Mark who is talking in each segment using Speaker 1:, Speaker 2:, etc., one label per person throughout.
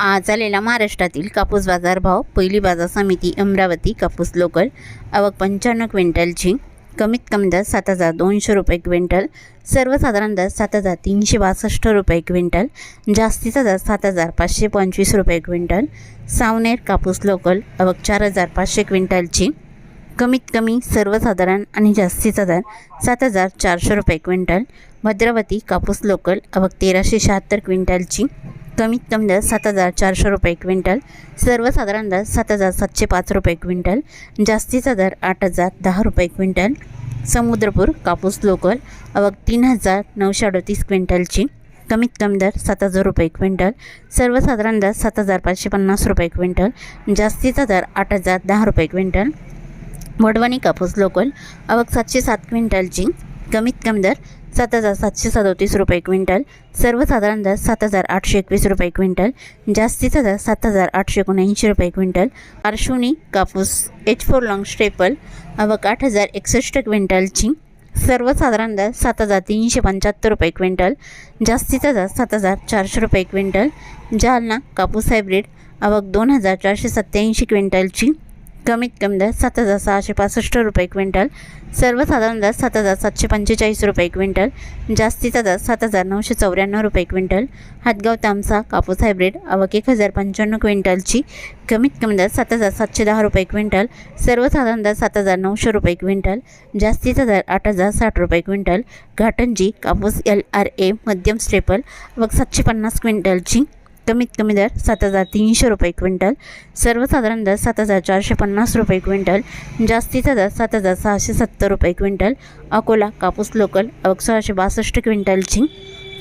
Speaker 1: आज आलेला महाराष्ट्रातील कापूस बाजार भाव पहिली बाजार समिती अमरावती कापूस लोकल आवक पंच्याण्णव क्विंटलची कमीत कमी दर सात हजार दोनशे रुपये क्विंटल सर्वसाधारण दर सात हजार तीनशे बासष्ट रुपये क्विंटल जास्तीचा दर सात हजार पाचशे पंचवीस रुपये क्विंटल सावनेर कापूस लोकल आवक चार हजार पाचशे क्विंटलची कमीत कमी सर्वसाधारण आणि जास्तीचा दर सात हजार चारशे रुपये क्विंटल भद्रावती कापूस लोकल आवक तेराशे शहात्तर क्विंटलची कमीत कमी दर सात हजार चारशे रुपये क्विंटल सर्वसाधारण दर सात हजार सातशे पाच रुपये क्विंटल जास्तीचा दर आठ हजार दहा रुपये क्विंटल. समुद्रपूर कापूस लोकल अवघ तीन हजार नऊशे अडतीस क्विंटलची. कमीत कमी दर सात हजार रुपये क्विंटल सर्वसाधारण दर सात हजार पाचशे पन्नास रुपये क्विंटल जास्तीचा दर आठ हजार दहा रुपये क्विंटल. वडवणी कापूस लोकल अवघ सातशे सात क्विंटलची. कमीत कमी दर सात हजार सातशे सदोतीस रुपये क्विंटल. सर्वसाधारण दर सात हजार आठशे एकवीस रुपये क्विंटल. जास्तीचा दर सात हजार आठशे एकोणऐंशी रुपये क्विंटल. आरशुनी कापूस एच फोर लॉंग स्टेपल आवक आठ हजार एकसष्ट क्विंटलची. सर्वसाधारण दर सात हजार तीनशे पंच्याहत्तर रुपये क्विंटल. जास्तीचा दर सात हजार चारशे रुपये क्विंटल. जालना कापूस हायब्रिड आवक दोन हजार चारशे सत्त्याऐंशी क्विंटलची. कमीत कमी दर सात हजार सहाशे पासष्ट रुपये क्विंटल. सर्वसाधारण दर सात हजार सातशे पंचेचाळीस रुपये क्विंटल. जास्तीचा दर सात हजार नऊशे चौऱ्याण्णव रुपये क्विंटल. हातगाव तामसा कापूस हायब्रिड आवक एक हजार पंच्याण्णव क्विंटलची कमीत कमी दर सात हजार सातशे दहा रुपये क्विंटल. सर्वसाधारण दर सात हजार नऊशे रुपये क्विंटल. जास्तीचा दर आठ हजार साठ रुपये क्विंटल. घाटंजी कापूस एल आर ए मध्यम स्टेपल व सातशे पन्नास क्विंटलची कमीत कमी दर सात हजार तीनशे रुपये क्विंटल. सर्वसाधारण दर सात हजार चारशे पन्नास रुपये क्विंटल. जास्तीचा दर सात हजार सहाशे सत्तर रुपये क्विंटल. अकोला कापूस लोकल अवक सोळाशे बासष्ट क्विंटलची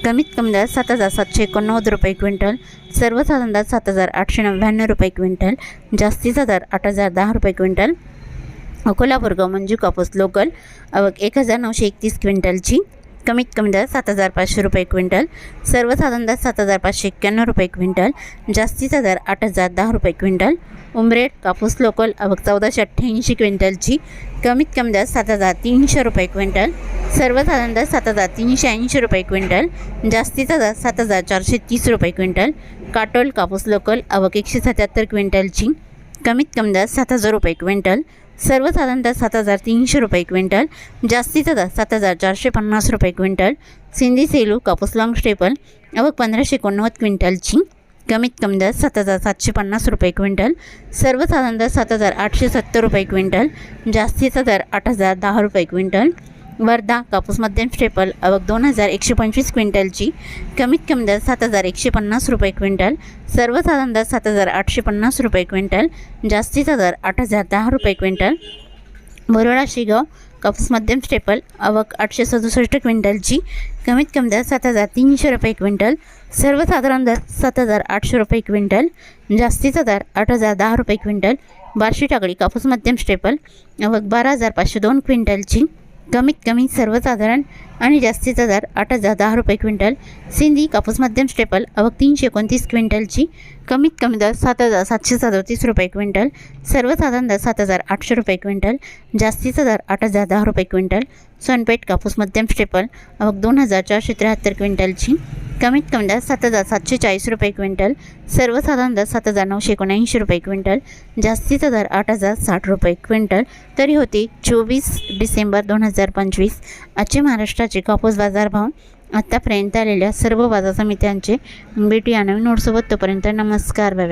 Speaker 1: कमीत कमी दर सात हजार सातशे एकोणनव्वद रुपये क्विंटल. सर्वसाधारण दर सात हजार आठशे नव्याण्णव रुपये क्विंटल. जास्तीचा दर आठ हजार दहा रुपये क्विंटल. अकोला बोरगाव मंजू कापूस लोकल आवक एक हजार नऊशे एकतीस क्विंटलची कमीत कमी दर सात हजार पाचशे रुपये क्विंटल सर्वसाधारण दर सात हजार पाचशे एक्क्याण्णव रुपये क्विंटल जास्तीचा दर आठ हजार दहा रुपये क्विंटल उमरेड कापूस लोकल आवक चौदाशे अठ्ठ्याऐंशी क्विंटलची कमीत कमी दर सात हजार तीनशे रुपये क्विंटल सर्वसाधारण दर सात हजार तीनशे ऐंशी रुपये क्विंटल जास्तीचा दर सात हजार चारशे तीस रुपये क्विंटल काटोल कापूस लोकल अवक एकशे सत्याहत्तर क्विंटलची कमीत कमी दर सात हजार रुपये क्विंटल सर्वसाधारणतः सात हजार तीनशे रुपये क्विंटल जास्तीचा दर सात हजार चारशे पन्नास रुपये क्विंटल सिंधी सेलू कापूस लाँग स्टेपल अवघ पंधराशे एकोणनव्वद क्विंटलची कमीत कमी दर सात हजार सातशे पन्नास रुपये क्विंटल सर्वसाधारण दर सात हजार आठशे सत्तर रुपये क्विंटल जास्तीचा दर आठ हजार दहा रुपये क्विंटल वर्धा कापूस मध्यम स्टेपल आवक दोन हजार एकशे पंचवीस क्विंटलची. कमीत कमी दर सात हजार एकशे पन्नास रुपये क्विंटल. सर्वसाधारण दर सात हजार आठशे पन्नास रुपये क्विंटल. जास्तीचा दर आठ हजार दहा रुपये क्विंटल. बरोडा शिगाव कापूस मध्यम स्टेपल आवक आठशे सदुसष्ट क्विंटलची. कमीत कमी दर सात हजार तीनशे रुपये क्विंटल. सर्वसाधारण दर सात हजार आठशे रुपये क्विंटल. जास्तीचा दर आठ हजार दहा रुपये क्विंटल. बार्शी टाकळी कापूस मध्यम स्टेपल आवक बारा हजार पाचशे दोन क्विंटलची. कमीत कमी सर्वसाधारण आणि जास्तीचा दर आठ हजार दहा रुपये क्विंटल. सिंधी कापूस मध्यम स्टेपल अवघ तीनशे एकोणतीस क्विंटलची. कमीत कमी दर सात हजार सातशे सदोतीस रुपये क्विंटल. सर्वसाधारण दर सात हजार आठशे रुपये क्विंटल. जास्तीचा दर आठ हजार दहा रुपये क्विंटल. सोनपेठ कापूस मध्यम स्टेपल अवघ दोन हजार चारशे त्र्याहत्तर क्विंटलची. कमीत कमी दर सात हजार सातशे चाळीस रुपये क्विंटल. सर्वसाधारण दर सात हजार नऊशे एकोणऐंशी रुपये क्विंटल. जास्तीचा दर आठ हजार साठ रुपये क्विंटल. तरी होती चोवीस डिसेंबर दोन हजार पंचवीस. आजचे महाराष्ट्राचे कापूस बाजारभाव आत्तापर्यंत आलेल्या सर्व बाजार समित्यांचे भेटूया नवीन नोटसोबत तोपर्यंत नमस्कार बाबा